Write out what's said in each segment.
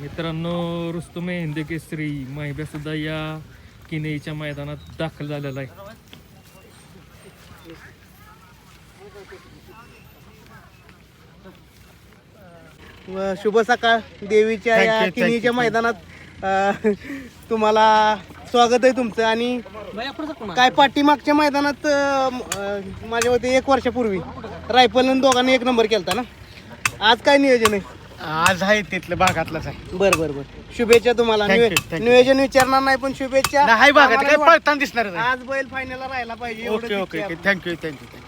मित्रांनो रुस्तुमे हिंद केसरी महिब्या सुद्धा या किनईच्या मैदानात दाखल झालेला आहे. व शुभ सकाळ देवीच्या Thank या thank किनीच्या you. मैदानात अ, तुम्हाला स्वागत आहे तुमचं. आणि काय पाठीमागच्या मैदानात अ, म- अ, माझ्या मते एक वर्षापूर्वी रायफलनं दोघांनी एक नंबर केलता ना? आज काय नियोजन आहे? आज आहे तिथलं भागातलाच आहे. बर बर बर. शुभेच्छा तुम्हाला. Thank you, Nive- thank you. नियोजन विचारणार नाही पण शुभेच्छा. नाही भागात काय आम्हाला पळताना दिसणार आज बैल फायनलला राहायला पाहिजे okay okay okay. Thank you thank you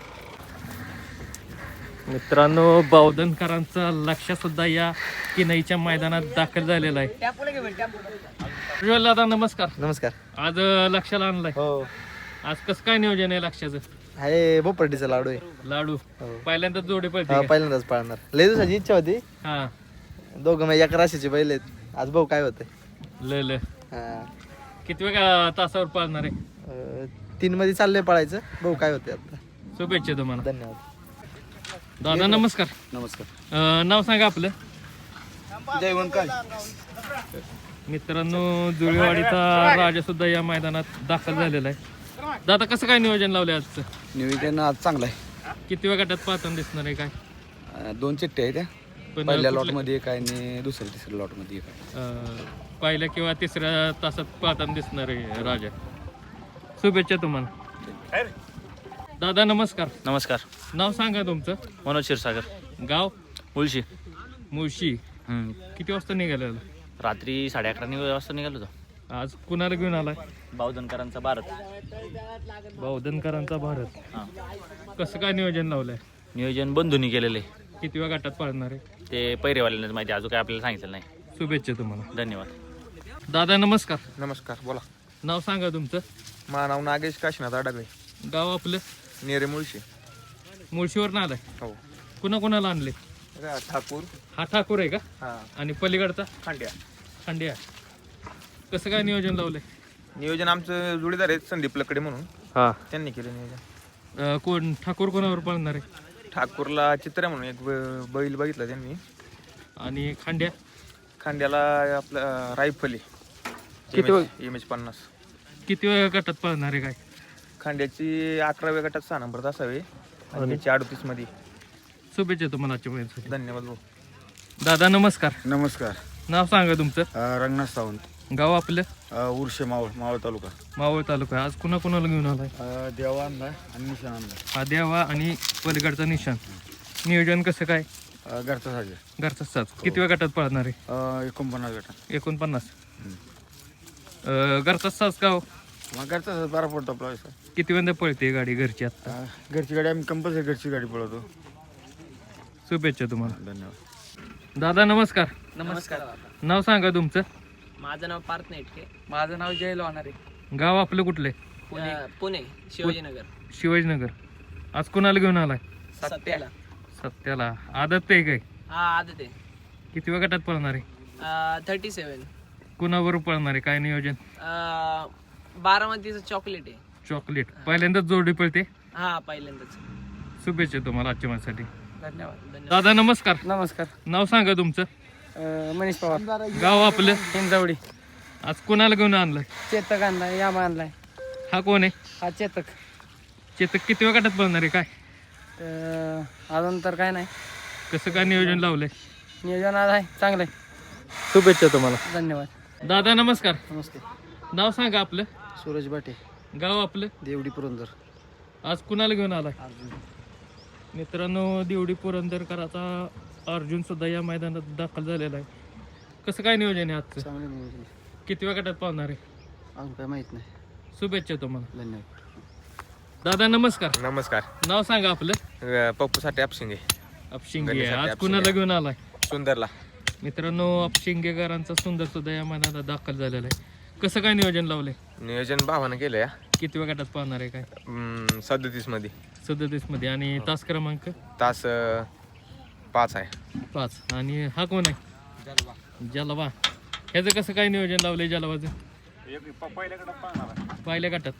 मित्रांनो बावधनकरांचा लक्ष सुद्धा या किनईच्या मैदानात दाखल झालेला आहे. प्रज्वल दादा नमस्कार. नमस्कार. आज अं, लक्षाला आणलाय. हो. आज कसं काय नियोजन आहे लक्षाचं आहे बोपर्डीचा लाडू आहे. लाडू. हो. पहिल्यांदाच जोडी का? पहिल्यांदाच पाळणार. लय दिवसाची इच्छा होती. हा. दोघं मग एका राशीचे बैल आहेत. आज भाऊ काय होते ल ल किती वेळा तासावर पाळणार आहे? तीन मध्ये चाललंय पळायचं. भाऊ काय होते आता? शुभेच्छा तुम्हाला. धन्यवाद. दादा नमस्कार. नमस्कार. अं, नाव सांगा आपलं. जयवंत काय मित्रांनो जुळेवाडीचा राजा सुद्धा या मैदानात दाखल झालेला आहे. दादा कसं काय नियोजन लावलंय आजचं? नियोजन आज चांगलं आहे. किती वेळ गटात पाहताना दिसणार आहे काय? अं, दोन चिठ्ठ्या आहेत त्या पण पहिल्या लॉटमध्ये एक आहे आणि दुसऱ्या तिसऱ्या लॉटमध्ये एक आहे. अं, पहिल्या किंवा तिसऱ्या तासात पाहताना दिसणार आहे राजा. शुभेच्छा तुम्हाला. दादा नमस्कार. नमस्कार. नाव सांगा तुमचं. मनोज क्षीरसागर. गाव? मुळशी. मुळशी. हम्म. किती वाजता निघालेलं? रात्री साडे अकरा वाजता निघालो होतो. आज कुणाला घेऊन आलाय? बावधनकरांचा भारत. बौद्धनकरांचा भारत. हां. कसं काय नियोजन लावलंय? नियोजन बंधूंनी केलेले किती वेळ गटात पाळणार आहे? ते पैरेवाल्यांनाच माहिती अजून काय आपल्याला सांगितलं नाही. शुभेच्छा तुम्हाला. धन्यवाद. दादा नमस्कार. नमस्कार बोला. नाव सांगा तुमचं. माझं नाव नागेश काशीनाथ अडगळे गाव आपलं? नेरे मुळशी. मुळशीवर आलाय? हो. कुणा कुणाला आणले ठाकूर. हा ठाकूर आहे का? हा. आणि पलीकडचा? खांड्या. खांडिया. कसं काय नियोजन लावलंय? नियोजन आमचं जोडीदार आहेत संदीप लकडे म्हणून. हा. त्यांनी केलं नियोजन. अं, कोण? ठाकूर कोणावर पळणार आहे? ठाकूरला चित्र्या म्हणून एक ब- बैल बघितला त्यांनी. आणि खांड्या? खांद्याला आपलं रायफली किती एम एच पन्नास. किती वेळ गटात पळणार आहे काय? खांद्याची अकराव्या गटात सहा नंबरात असावे. आणि त्याची अडतीसमध्ये शुभेच्छा तुम्हाला आजच्या धन्यवाद भाऊ. दादा नमस्कार. नमस्कार. नाव सांगा तुमचं. रंगनाथ सावंत. गाव आपलं? उर्शे मावळ मावळ तालुका. मावळ तालुका. आज कुणा कुणाला घेऊन आलाय? देवा आणलाय आणि निशाण आणलाय हा द्यावा आणि पलीकडचा निशाण. नियोजन कसं काय? घरचा साजे घरचा साच किती वेळ गटात पळणार आहे? एकोणपन्नास गटा एकोणपन्नास. घरचा साच गाव मग घरचा बारा पडतो आपला किती वेळा पळते गाडी घरची आता? घरची गाडी आम्ही कंपल्सरी घरची गाडी पळवतो. शुभेच्छा तुम्हाला. धन्यवाद. दादा नमस्कार. नमस्कार नाव सांगा तुमचं. माझं नाव पार्थ नेटके. माझं नाव जय लोणारे गाव आपलं कुठले? पुणे. पुणे शिवाजीनगर. शिवाजीनगर. आज कुणाला घेऊन आलाय? सत्याला. सत्याला. आदत आहे काय? हा आदत किती वेळ गटात पळणार आहे? आहे थर्टी सेवन कुणाबरोबर पळणार आहे? काय नियोजन? बारामतीचं चॉकलेट आहे. चॉकलेट पहिल्यांदाच जोडी पळते? हा पहिल्यांदाच. शुभेच्छा तुम्हाला आजच्या माझ्यासाठी धन्यवाद धन्यवाद. दादा नमस्कार. नमस्कार. नाव सांगा तुमचं. अं, मनीष पवार. गाव आपलं? हिंजवडी आज कुणाला घेऊन आणलाय? चेतक आणलाय यामा आणलाय. हा कोण आहे? हा चेतक. चेतक किती वेळ गटात पळणार आहे? काय? अं, अजून तर काय नाही. कसं काय नियोजन लावलंय? नियोजन आज आहे चांगलं आहे शुभेच्छा तुम्हाला. धन्यवाद. दादा नमस्कार. नमस्ते. नाव सांगा आपलं. सूरज बाटे. गाव आपलं? देवडी पुरंदर. आज कुणाला घेऊन आलाय? मित्रांनो दिवडी पुरंदरकराचा अर्जुन सुद्धा या मैदानात दाखल झालेला आहे. कसं काय नियोजन आहे आजचं? चांगलं नियोजन किती वेळ गटात पाहणार आहे? अजून काय माहीत नाही. शुभेच्छा तुम्हाला. धन्यवाद. दादा नमस्कार. नमस्कार. नाव सांगा आपलं. अं, पप्पूसाठी अपशिंगे. अपशिंगे आज अपशिंगे. कुणाला घेऊन आलाय? सुंदरला. मित्रांनो अपशिंगेकरांचा सुंदर सुद्धा या मैदानात दाखल झालेला आहे. कसं काय नियोजन लावलंय? नियोजन भावानं केलं या किती वेळ गटात पाहणार आहे काय? सदतीसमध्ये सदतीसमध्ये आणि तास क्रमांक? तास अं, पाच आहे. पाच. आणि हा कोण आहे? जलवा. ह्याचं कसं काय नियोजन लावलंय जलवाचं? पहिल्या गटात.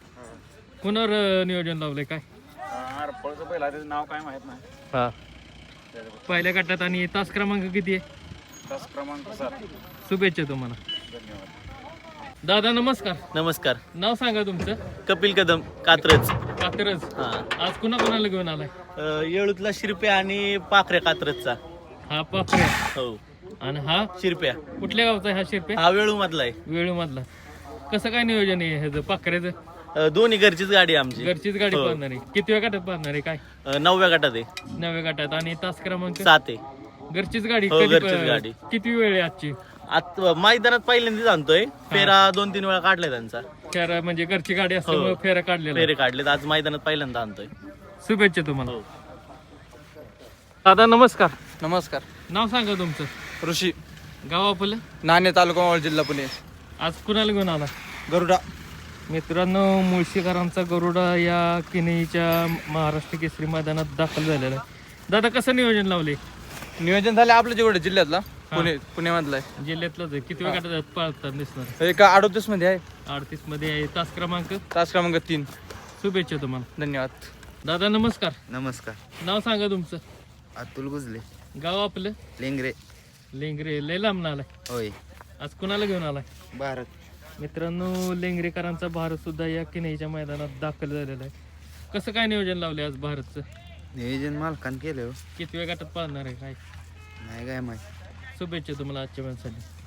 कोणावर अं, नियोजन लावलंय काय? नाव काय माहीत नाही. हा. पहिल्या गटात आणि तास क्रमांक किती आहे? शुभेच्छा तुम्हाला. दादा नमस्कार. नमस्कार. नाव सांगा तुमचं. कपिल कदम कात्रज. कात्रज. हा. आज कुणा कोणाला घेऊन आलाय? अ, येळूतला शिरप्या आणि पाखऱ्या कात्रजचा. हा पापऱ्या हो. आणि हा? शिरप्या. कुठल्या गावचा आहे हा शिरपे हा वेळू मधला आहे. वेळू मधला कसं काय नियोजन आहे ह्याचं पाखऱ्याचं अ, दोन्ही घरचीच गाडी आहे आमची. घरचीच गाडी हो. पाहणार. आहे किती वेळ गाठात पाहणार? आहे काय? अ, नवव्या गटात आहे. नव्या गाठात आणि तास क्रमांक? सात आहे. घरचीच गाडी. हो, कधी घरचीच गाडी. किती वेळ आहे आजची? आता मैदानात पहिल्यांदाच आणतोय. फेरा दोन तीन वेळा काढलाय त्यांचा. फेरा म्हणजे घरची गाडी असल्यामुळे फेरा काढलेला. फेरे काढलेत. आज मैदानात पहिल्यांदा आणतोय. शुभेच्छा तुम्हाला. हो. दादा नमस्कार. नमस्कार. नाव सांगा तुमचं. ऋषी. गाव आपलं? नाणे तालुका मावळ जिल्हा पुणे. आज कुणाला घेऊन आला? गरुडा. मित्रांनो मुळशीकरांचा गरुडा या किनईच्या महाराष्ट्र केसरी मैदानात दाखल झालेला आहे. दादा कसं नियोजन लावले नियोजन झालं आपल्या जेवढे जिल्ह्यातला. पुणे पुण्यामधला आहे. जिल्ह्यातलंच आहे. किती वेळ पाळतात दिसणार? एका अडोतीसमध्ये आहे. अडतीसमध्ये आहे. तास क्रमांक? तास क्रमांक तीन. शुभेच्छा तुम्हाला. धन्यवाद. दादा नमस्कार. नमस्कार. नाव सांगा तुमचं. अतुल गुजले. गाव आपलं? लेंगरे. लेंगरे. लय लांब आलाय. होय. आज कुणाला घेऊन आलाय? भारत. मित्रांनो लेंगरेकरांचा भारत सुद्धा या किनईच्या मैदानात दाखल झालेला आहे. कसं काय नियोजन लावले आज भारतचं? नियोजन मालकान केलं हो. किती वेळ गाठात पाहणार आहे काय? नाही काय माहिती. शुभेच्छा तुम्हाला आजच्या माणसाने